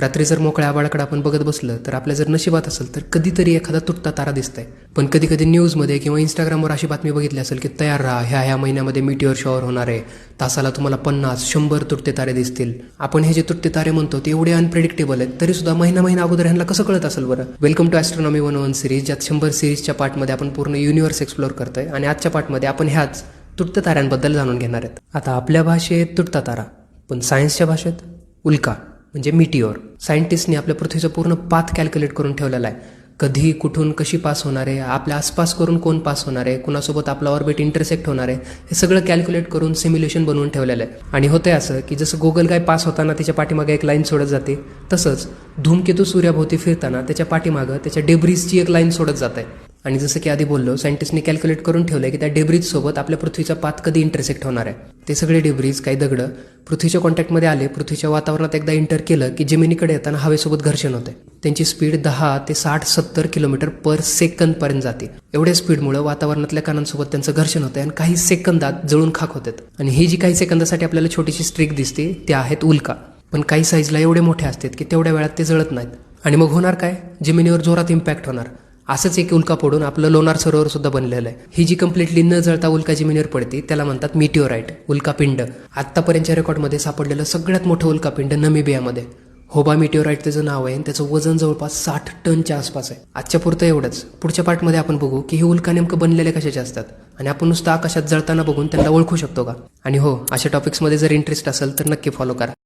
रात्री जर मोकळ्या आबाळाकडे आपण बघत बसलं तर आपल्या जर नशिबात असेल तर कधीतरी एखादा तुटता तारा दिसतंय. पण कधी कधी न्यूजमध्ये किंवा इंस्टाग्रामवर अशी बातमी बघितली असेल की तयार राहा ह्या ह्या महिन्यामध्ये मिटिओर शॉवर होणार आहे. तासाला तुम्हाला पन्नास शंभर तुटते तारे दिसतील. आपण हे जे तुटते तारे म्हणतो ते एवढे अनप्रेडिक्टेबल आहेत तरी सुद्धा महिना महिना अगोदर ह्यांना कसं कळत असेल बरं? Welcome to astronomy one one series ज्यात शंभर सिरीजच्या पार्टमध्ये आपण पूर्ण युनिव्हर्स एक्सप्लोर करतोय आणि आजच्या पार्टमध्ये आपण ह्याच तुटत्या ताऱ्यांबद्दल जाणून घेणार आहेत. आता आपल्या भाषेत तुटता तारा पण सायन्सच्या भाषेत? उल्का म्हणजे मिटिओर सायंटिस्टनी आपल्या पृथ्वीचं पूर्ण पाथ कॅल्क्युलेट करून ठेवलेला आहे. कधी कुठून कशी पास होणार आहे आपल्या आसपास करून कोण पास होणार आहे कुणासोबत आपला ऑर्बिट इंटरसेक्ट होणार आहे हे सगळं कॅल्क्युलेट करून सिम्युलेशन बनवून ठेवलेलं आहे. आणि होतंय असं की जसं गोगल गाय पास होताना त्याच्या पाठीमागे एक लाईन सोडत जाते तसंच धूमकेतू सूर्याभोवती फिरताना त्याच्या पाठीमागं त्याच्या डेब्रीजची एक लाईन सोडत जात आहे आणि जसं की आधी बोललो सायंटिस्टने कॅल्क्युलेट करून ठेवलंय की त्या डेब्रीज सोबत आपल्या पृथ्वीचा पात कधी इंटरसेक्ट होणार आहे. ते सगळे डेब्रीज काही दगडं पृथ्वीच्या कॉन्टॅक्टमध्ये आले पृथ्वीच्या वातावरणात एकदा इंटर केलं की जमिनीकडे येताना हवेसोबत घर्षण होते. त्यांची स्पीड दहा ते साठ सत्तर किलोमीटर पर सेकंद पर्यंत जाते. एवढ्या स्पीडमुळे वातावरणातल्या कणांसोबत त्यांचं घर्षण होतं आणि काही सेकंदात जळून खाक होतात. आणि ही जी काही सेकंदासाठी आपल्याला छोटीशी स्ट्रिक दिसते त्या आहेत उल्का. पण काही साईजला एवढे मोठे असतात की तेवढ्या वेळात ते जळत नाहीत. आणि मग होणार काय? जमिनीवर जोरात इम्पॅक्ट होणार. असंच एक उल्का पडून आपलं लोणार सरोवर सुद्धा बनलेलं आहे. ही जी कम्प्लिटली न जळता उल्का जमिनीवर पडते त्याला म्हणतात मिटिओराईट उल्कापिंड आत्तापर्यंतच्या रेकॉर्डमध्ये सापडलेलं सगळ्यात मोठं उल्कापिंड नमिबियामध्ये. होबा मिटिओराईट त्याचं नाव आहे आणि त्याचं वजन जवळपास साठ टनच्या आसपास आहे. आजच्या पुरतं एवढंच. पुढच्या पार्टमध्ये आपण बघू की हे उल्का नेमकं बनलेले कशाचे असतात. आणि आपण नुसतं आकाशात जळताना बघून त्यांना ओळखू शकतो का? आणि हो अशा टॉपिक्समध्ये जर इंटरेस्ट असेल तर नक्की फॉलो करा.